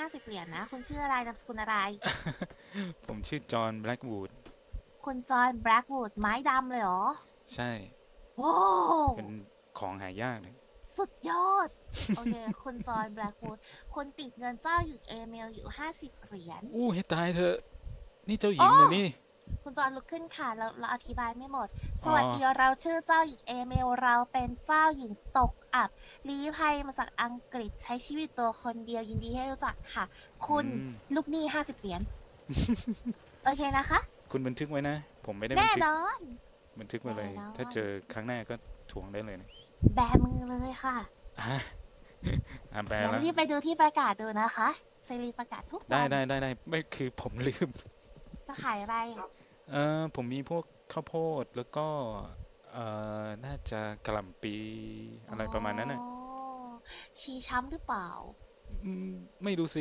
50เหรียญนะ คุณชื่ออะไรนามสกุลอะไร ผมชื่อจอห์นแบล็กวูดคุณจอห์นแบล็กวูดไม้ดำเลยเหรอใช่ โว้าวเป็นของหายากเลยสุดยอด โอเค คุณจอห์นแบล็กวูดคุณติดเงินเจ้าหญิงเอเมลอยู่50เหรียญ อู้ให้ตายเถอะ นี่เจ้าหญิงเหรอนี่ คุณจอห์นลุกขึ้นค่ะเราเราอธิบายไม่หมด สวัสดีเราชื่อเจ้าหญิงเอเมลเราเป็นเจ้าหญิงตกอับลี้ภัยมาจากอังกฤษใช้ชีวิตตัวคนเดียวยินดีให้รู้จักค่ะ คุณอืม ลูกหนี้50เหรียญโอเคนะคะคุณบันทึกไว้นะ ผมไม่ได้บัแน่นทึกนอน บันทึกไว้เลย แน่นอน ถ้าเจอครั้งหน้าก็ทวงได้เลยนะแบมือเลยค่ะอะอะแปลเดี๋ยวแล้วรีบไปดูที่ประกาศดูนะคะเซรีประกาศทุกได้วันได้ได้ได้ไม่คือผมลืม จะขายอะไร เออผมมีพวกข้าวโพดแล้วก็เอ่อน่าจะกระหล่ำปีอะไรประมาณนั้นน่ะอ๋อชีช้ำหรือเปล่า อืมไม่รู้สิ